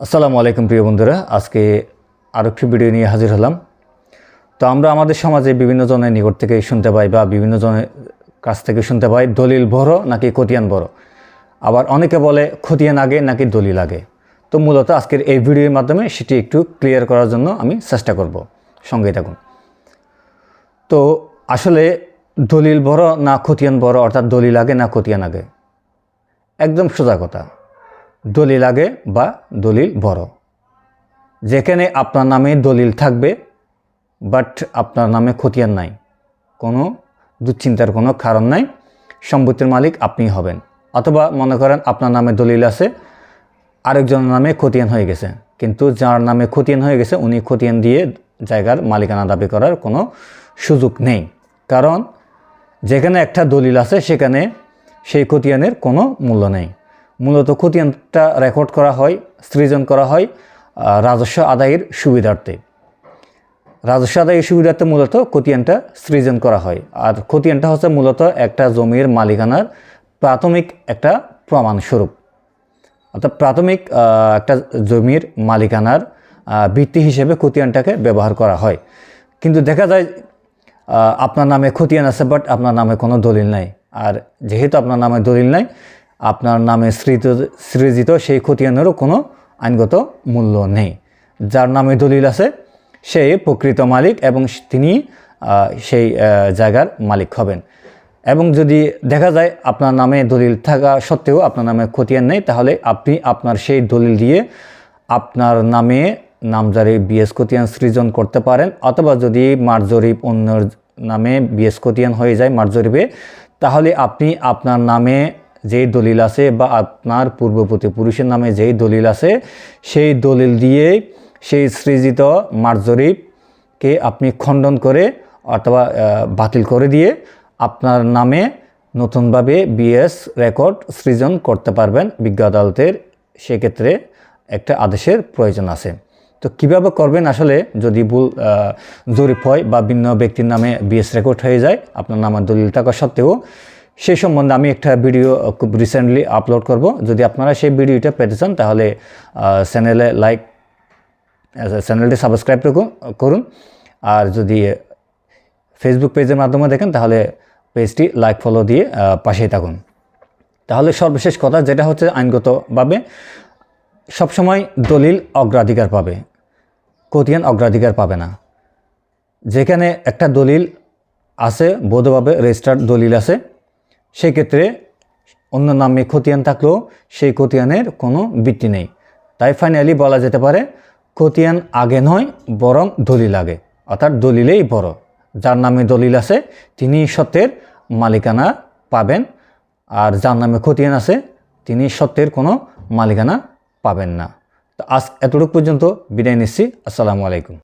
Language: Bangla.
আসসালামু আলাইকুম প্রিয় বন্ধুরা, আজকে আরও একটি ভিডিও নিয়ে হাজির হলাম। তো আমরা আমাদের সমাজে বিভিন্ন জনের নিকট থেকে শুনতে পাই বা বিভিন্ন জনের কাছ থেকে শুনতে পাই, দলিল বড় নাকি খতিয়ান বড়? আবার অনেকে বলে খতিয়ান আগে নাকি দলিল আগে? তো মূলত আজকের এই ভিডিওর মাধ্যমে সেটি একটু ক্লিয়ার করার জন্য আমি চেষ্টা করব। সঙ্গে থাকুন। তো আসলে দলিল বড় না খতিয়ান বড়, অর্থাৎ দলিল আগে না খতিয়ান আগে? একদম সোজা কথা। দলিল আগে বা দলিল বড়। যেখানে আপনার নামে দলিল থাকবে বাট আপনার নামে খতিয়ান নাই। কোনো দুশ্চিন্তার কোনো কারণ নাই। সম্পত্তির মালিক আপনি হবেন। অথবা মনে করেন আপনার নামে দলিল আছে, আরেকজনের নামে খতিয়ান হয়ে গেছে। কিন্তু যার নামে খতিয়ান হয়ে গেছে, উনি খতিয়ান দিয়ে জায়গার মালিকানা দাবি করার কোনো সুযোগ নেই। কারণ যেখানে একটা দলিল আছে, সেখানে সেই খতিয়ানের কোনো মূল্য নেই। মূলত খতিয়ানটা রেকর্ড করা হয়, সৃজন করা হয় রাজস্ব আদায়ের সুবিধার্থে। রাজস্ব আদায়ের সুবিধার্থে মূলত খতিয়ানটা সৃজন করা হয়। আর খতিয়ানটা হচ্ছে মূলত একটা জমির মালিকানার প্রাথমিক একটা প্রমাণস্বরূপ। অর্থাৎ প্রাথমিক একটা জমির মালিকানার ভিত্তি হিসেবে খতিয়ানটাকে ব্যবহার করা হয়। কিন্তু দেখা যায় আপনার নামে খতিয়ান আছে বাট আপনার নামে কোনো দলিল নাই। আর যেহেতু আপনার নামে দলিল নাই আপনার নামে সৃত সৃজিত সেই খতিয়ানেরও কোনো আইনগত মূল্য নেই। যার নামে দলিল আছে, সে প্রকৃত মালিক এবং তিনি সেই জায়গার মালিক হবেন। এবং যদি দেখা যায় আপনার নামে দলিল থাকা সত্ত্বেও আপনার নামে খতিয়ান নেই, তাহলে আপনি আপনার সেই দলিল দিয়ে আপনার নামে নামজারি বিএস খতিয়ান সৃজন করতে পারেন। অথবা যদি মার্জরিপ অন্যর নামে বিএস খতিয়ান হয়ে যায় মার্জরিপে তাহলে আপনি আপনার নামে যেই দলিল আছে বা আপনার পূর্ববর্তী পুরুষের নামে যেই দলিল আছে, সেই দলিল দিয়ে সেই সৃজিত মার্জরিপকে আপনি খণ্ডন করে অথবা বাতিল করে দিয়ে আপনার নামে নতুনভাবে বিএস রেকর্ড সৃজন করতে পারবেন বিজ্ঞ আদালতের। সেক্ষেত্রে একটা আদেশের প্রয়োজন আছে। তো কীভাবে করবেন? আসলে যদি ভুল জরিপ হয় বা ভিন্ন ব্যক্তির নামে বিএস রেকর্ড হয়ে যায়, আপনার নামের দলিল থাকা সত্ত্বেও সেই সম্বন্ধে আমি একটা ভিডিও খুব রিসেন্টলি আপলোড করব। যদি আপনারা সেই ভিডিওটা পেতে চান, তাহলে চ্যানেলে লাইক চ্যানেলটি সাবস্ক্রাইব করুন আর যদি ফেসবুক পেজের মাধ্যমে দেখেন, তাহলে পেজটি লাইক ফলো দিয়ে পাশেই থাকুন। তাহলে সর্বশেষ কথা, যেটা হচ্ছে আইনগতভাবে, সবসময় দলিল অগ্রাধিকার পাবে, খতিয়ান অগ্রাধিকার পাবে না। যেখানে একটা দলিল আছে, বৈধভাবে রেজিস্টার্ড দলিল আছে সেই ক্ষেত্রে অন্য নামে খতিয়ান থাকলেও সেই খতিয়ানের কোনো ভিত্তি নেই। তাই ফাইনালি বলা যেতে পারে, খতিয়ান আগে নয়, বরং দলিল আগে। অর্থাৎ দলিলেই বড়। যার নামে দলিল আছে, তিনি সত্যের মালিকানা পাবেন। আর যার নামে খতিয়ান আছে, তিনি সত্যের কোনো মালিকানা পাবেন না। তো আজ এতটুকু পর্যন্ত বিদায় নিচ্ছি। আসসালামু আলাইকুম।